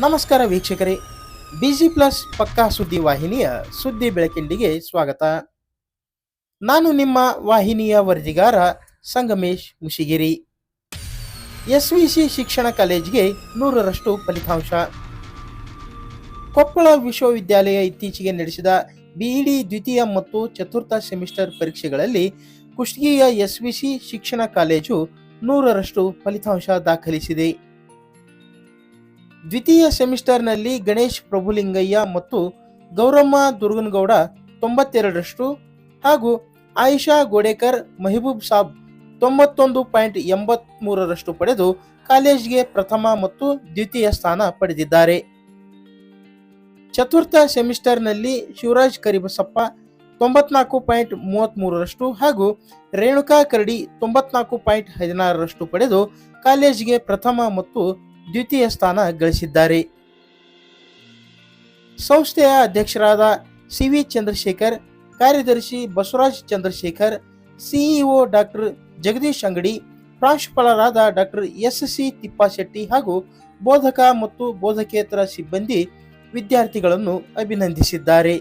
ನಮಸ್ಕಾರ ವೀಕ್ಷಕರೇ. Busy plus ಪಕ್ಕಾ ಸುದ್ದಿ ವಾಹಿನಿಯ ಸುದ್ದಿ ಬೆಳಕಿಂಡಿಗೆ ಸ್ವಾಗತ. ನಾನು ನಿಮ್ಮ ವಾಹಿನಿಯ ವರದಿಗಾರ ಸಂಗಮೇಶ್ ಮುಶಿಗಿರಿ ಎಸ್ವಿಸಿ ಶಿಕ್ಷಣ ಕಾಲೇಜಿಗೆ ನೂರರಷ್ಟು ಫಲಿತಾಂಶ. ಕೊಪ್ಪಳ ವಿಶ್ವವಿದ್ಯಾಲಯ ಇತ್ತೀಚೆಗೆ ನಡೆಸಿದ ಬಿಇಡಿ ದ್ವಿತೀಯ ಮತ್ತು ಚತುರ್ಥ ಸೆಮಿಸ್ಟರ್ ಪರೀಕ್ಷೆಗಳಲ್ಲಿ ಕುಷ್ಟಗಿಯ ಎಸ್ವಿಸಿ ಶಿಕ್ಷಣ ಕಾಲೇಜು ನೂರರಷ್ಟು ಫಲಿತಾಂಶ ದಾಖಲಿಸಿದೆ. ದ್ವಿತೀಯ ಸೆಮಿಸ್ಟರ್ನಲ್ಲಿ ಗಣೇಶ್ ಪ್ರಭುಲಿಂಗಯ್ಯ ಮತ್ತು ಗೌರಮ್ಮ ದುರ್ಗನಗೌಡ ತೊಂಬತ್ತೆರಡರಷ್ಟು ಹಾಗೂ ಆಯಿಷಾ ಗೋಡೇಕರ್ ಮೆಹಬೂಬ್ ಸಾಬ್ ತೊಂಬತ್ತೊಂದು ಪಾಯಿಂಟ್ ಎಂಬತ್ಮೂರರಷ್ಟು ಪಡೆದು ಕಾಲೇಜ್ಗೆ ಪ್ರಥಮ ಮತ್ತು ದ್ವಿತೀಯ ಸ್ಥಾನ ಪಡೆದಿದ್ದಾರೆ. ಚತುರ್ಥ ಸೆಮಿಸ್ಟರ್ನಲ್ಲಿ ಶಿವರಾಜ್ ಕರಿಬಸಪ್ಪ ತೊಂಬತ್ನಾಲ್ಕು ಪಾಯಿಂಟ್ ಮೂವತ್ತ್ಮೂರರಷ್ಟು ಹಾಗೂ ರೇಣುಕಾ ಕರಡಿ ತೊಂಬತ್ನಾಲ್ಕು ಪಾಯಿಂಟ್ ಹದಿನಾರರಷ್ಟು ಪಡೆದು ಕಾಲೇಜಿಗೆ ಪ್ರಥಮ ಮತ್ತು ದ್ವಿತೀಯ ಸ್ಥಾನ ಗಳಿಸಿದ್ದಾರೆ. ಸಂಸ್ಥೆಯ ಅಧ್ಯಕ್ಷರಾದ ಸಿ ವಿ ಚಂದ್ರಶೇಖರ್, ಕಾರ್ಯದರ್ಶಿ ಬಸವರಾಜ್ ಚಂದ್ರಶೇಖರ್ ಸಿಇಒ ಡಾಕ್ಟರ್ ಜಗದೀಶ್ ಅಂಗಡಿ, ಪ್ರಾಂಶುಪಾಲರಾದ ಡಾಕ್ಟರ್ ಎಸ್ ಸಿ ತಿಪ್ಪಾಶೆಟ್ಟಿ ಹಾಗೂ ಬೋಧಕ ಮತ್ತು ಬೋಧಕೇತರ ಸಿಬ್ಬಂದಿ ವಿದ್ಯಾರ್ಥಿಗಳನ್ನು ಅಭಿನಂದಿಸಿದ್ದಾರೆ.